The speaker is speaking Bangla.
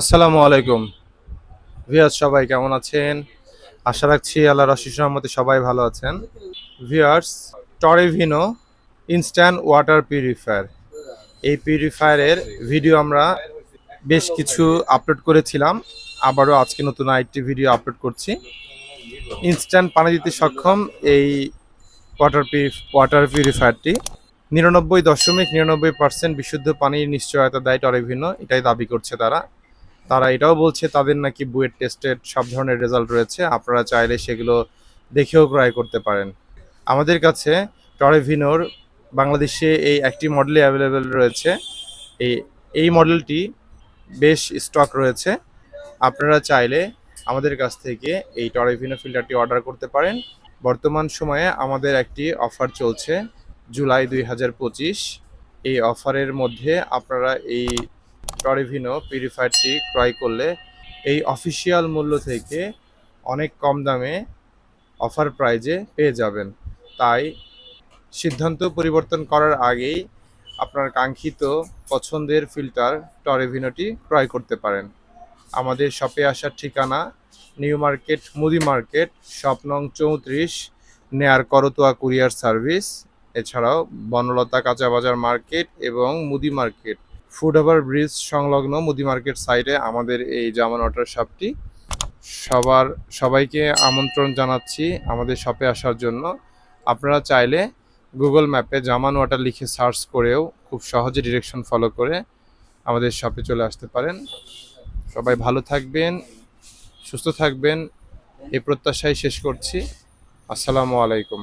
আসসালামু আলাইকুম। ভিয়াস সবাই কেমন আছেন? আশা রাখছি আল্লাহ রশিস রহমতে সবাই ভালো আছেন। ভিয়ার্স টরেভিনো ইনস্ট্যান্ট ওয়াটার পিউরিফায়ার। এই পিউরিফায়ারের ভিডিও আমরা বেশ কিছু আপলোড করেছিলাম। আবারও আজকে নতুন আরেকটি ভিডিও আপলোড করছি। ইনস্ট্যান্ট পানি দিতে সক্ষম এই ওয়াটার পিউরি ওয়াটার পিউরিফায়ারটি। নিরানব্বই দশমিক নিরানব্বই পার্সেন্ট বিশুদ্ধ পানির নিশ্চয়তা দেয় টরেভিনো এটাই দাবি করছে তারা। তারা এটাও বলছে তাদের নাকি বুয়েট টেস্টের সব ধরনের রেজাল্ট রয়েছে, আপনারা চাইলে সেগুলো দেখেও ক্রয় করতে পারেন। আমাদের কাছে টরেভিনোর বাংলাদেশে এই একটি মডেলই অ্যাভেলেবেল রয়েছে। এই এই মডেলটি বেশ স্টক রয়েছে। আপনারা চাইলে আমাদের কাছ থেকে এই টরেভিনো ফিল্টারটি অর্ডার করতে পারেন। বর্তমান সময়ে আমাদের একটি অফার চলছে জুলাই দুই হাজার পঁচিশ। এই অফারের মধ্যে আপনারা এই টরিভিনো পিউরিফায়ারটি ক্রয় করলে এই অফিসিয়াল মূল্য থেকে অনেক কম দামে অফার প্রাইজে পেয়ে যাবেন। তাই সিদ্ধান্ত পরিবর্তন করার আগেই আপনার কাঙ্ক্ষিত পছন্দের ফিল্টার টরেভিনোটি ক্রয় করতে পারেন। আমাদের শপে আসার ঠিকানা নিউ মার্কেট মুদি মার্কেট শপ নং চৌত্রিশ, নেয়ার করতোয়া কুরিয়ার সার্ভিস, এছাড়াও বনলতা কাঁচা বাজার মার্কেট এবং মুদি মার্কেট। ফুড ওভার ব্রিজ সংলগ্ন মুদি মার্কেট সাইডে আমাদের এই জামান অটার শপটি সবার, সবাইকে আমন্ত্রণ জানাচ্ছি আমাদের শপে আসার জন্য। আপনারা চাইলে গুগল ম্যাপে জামান ওয়াটার লিখে সার্চ করেও খুব সহজে ডিরেকশন ফলো করে আমাদের শপে চলে আসতে পারেন। সবাই ভালো থাকবেন, সুস্থ থাকবেন, এই প্রত্যাশাই শেষ করছি। আসসালামু আলাইকুম।